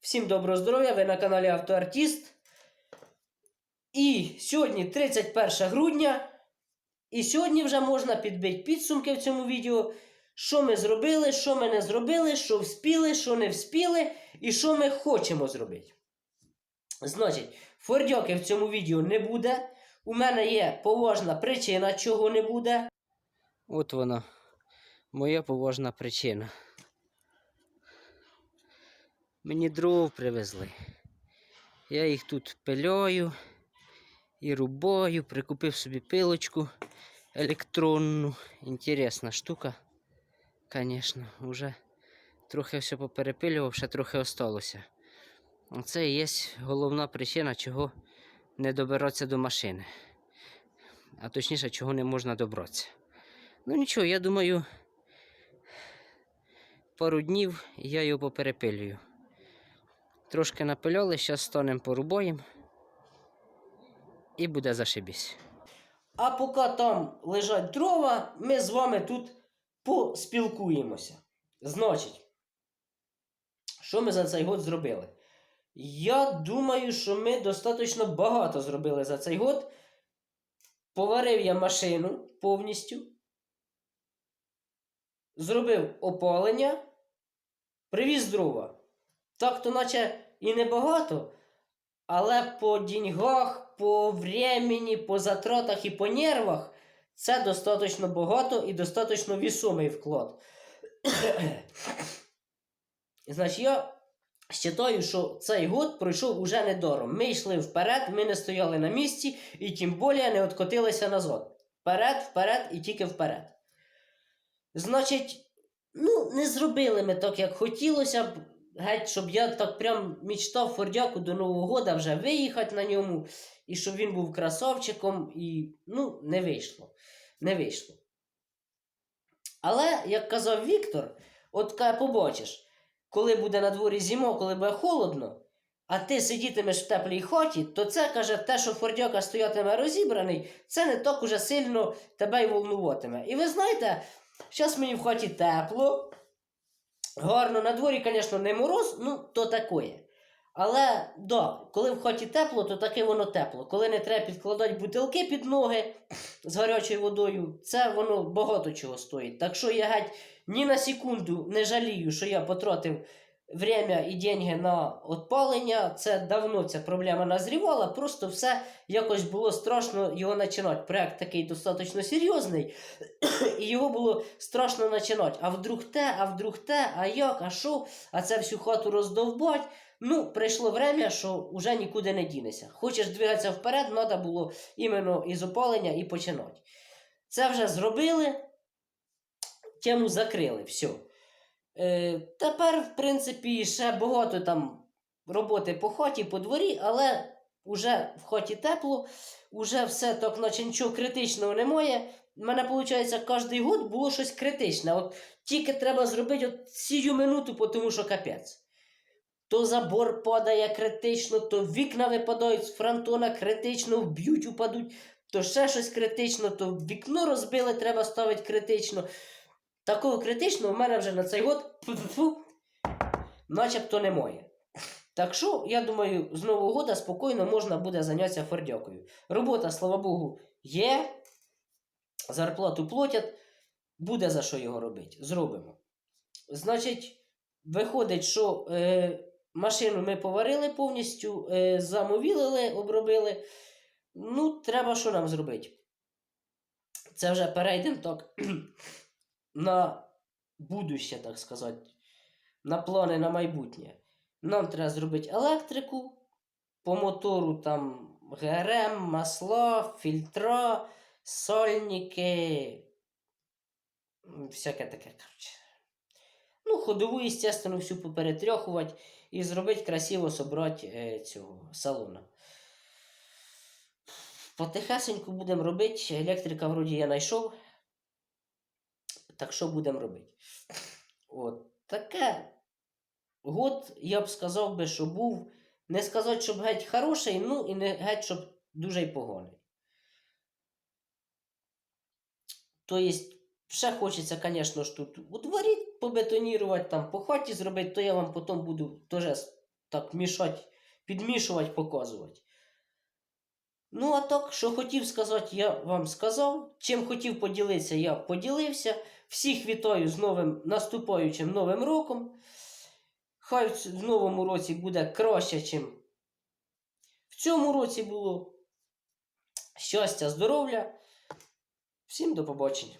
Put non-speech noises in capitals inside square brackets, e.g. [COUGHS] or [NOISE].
Всім доброго здоров'я! Ви на каналі Автоартіст. І сьогодні 31 грудня. І сьогодні вже можна підбити підсумки в цьому відео. Що ми зробили, що ми не зробили, що вспіли, що не вспіли, і що ми хочемо зробити. Значить, фордьоки в цьому відео не буде. У мене є поважна причина, чого не буде. От вона, моя поважна причина. Мені дров привезли. Я їх тут пильою і рубаю, прикупив собі пилочку електронну. Інтересна штука. Звісно, вже трохи все поперепилював, ще трохи осталося. Це і є головна причина, чого не добиратися до машини. А точніше, чого не можна добратися. Ну нічого, я думаю, пару днів я його поперепилюю. Трошки напиляли, зараз станемо порубаємо. І буде зашибісь. А поки там лежать дрова, ми з вами тут поспілкуємося. Значить, що ми за цей год зробили? Я думаю, що ми достатньо багато зробили за цей год. Поварив я машину повністю. Зробив опалення, привіз дрова. Так то наче і небагато, але по деньгах, по времени, по затратах і по нервах це достатньо багато і достатньо вісомий вклад. [COUGHS] Значить, я вважаю, що цей год пройшов уже недаром. Ми йшли вперед, ми не стояли на місці і тим більше не откотилися назад. Вперед, вперед і тільки вперед. Значить, ну, не зробили ми так, як хотілося б. Геть, щоб я так прям мечтав Фордяку до Нового года вже виїхати на ньому, і щоб він був красавчиком, і ну, не вийшло. Не вийшло. Але, як казав Віктор, от побачиш, коли буде на дворі зима, коли буде холодно, а ти сидітимеш в теплій хаті, то це каже, те, що Фордяка стоятиме розібраний, це не так уже сильно тебе й волнуватиме. І ви знаєте, зараз мені в хаті тепло. Гарно, на дворі, звісно, не мороз, ну, то такое. Але да, коли в хаті тепло, то таке воно тепло. Коли не треба підкладати бутилки під ноги з гарячою водою, це воно багато чого стоїть. Так що я геть ні на секунду не жалію, що я потратив время і деньги на отпалення. Це давно ця проблема назрівала, просто все якось було страшно його починати. Проект такий достатньо серйозний, [CLEARS THROAT] і його було страшно починати. А вдруг те, а вдруг те, а як, а що, а це всю хату роздовбать. Ну, прийшло время, що вже нікуди не дінеся. Хочеш двигатися вперед, треба було іменно із опалення і починати. Це вже зробили, тему закрили, все. Е, тепер, в принципі, ще багато там роботи по хаті, по дворі, але вже в хаті тепло, вже все так, наче нічого критичного немає. У мене, виходить, кожен год було щось критичне. От тільки треба зробити от сію минуту, тому що капець. То забор падає критично, то вікна випадають з фронтона критично, вб'ють, упадуть, то ще щось критично, то вікно розбили, треба ставити критично. Такого критичного в мене вже на цей год [LAUGHS] начебто немає. Так що, я думаю, з Нового года спокійно можна буде зайнятися фордякою. Робота, слава Богу, є. Зарплату платять, буде за що його робити. Зробимо. Значить, виходить, що е, машину ми поварили повністю, е, замовілили, обробили. Ну, треба що нам зробити? Це вже перейдемо так на будуще, так сказати, на плани на майбутнє. Нам треба зробити електрику, по мотору там ГРМ, масла, фільтра, сольники, всяке таке, коротше. Ну, ходову, естественно, всю поперетрьохувати і зробити красиво собрати е, цього салона. Потихесеньку будемо робити. Електрика вроді я знайшов. Так що будемо робити? От таке. Год, я б сказав би, що був. Не сказати, щоб геть хороший, ну і не геть, щоб дуже й поганий. Тобто, ще хочеться, звісно ж, тут у дворі побетонірувати, там по хаті зробити, то я вам потім буду теж так мішати, підмішувати, показувати. Ну, а так, що хотів сказати, я вам сказав. Чим хотів поділитися, я поділився. Всіх вітаю з новим наступаючим новим роком. Хай в новому році буде краще, ніж в цьому році було. Щастя, здоров'я. Всім до побачення.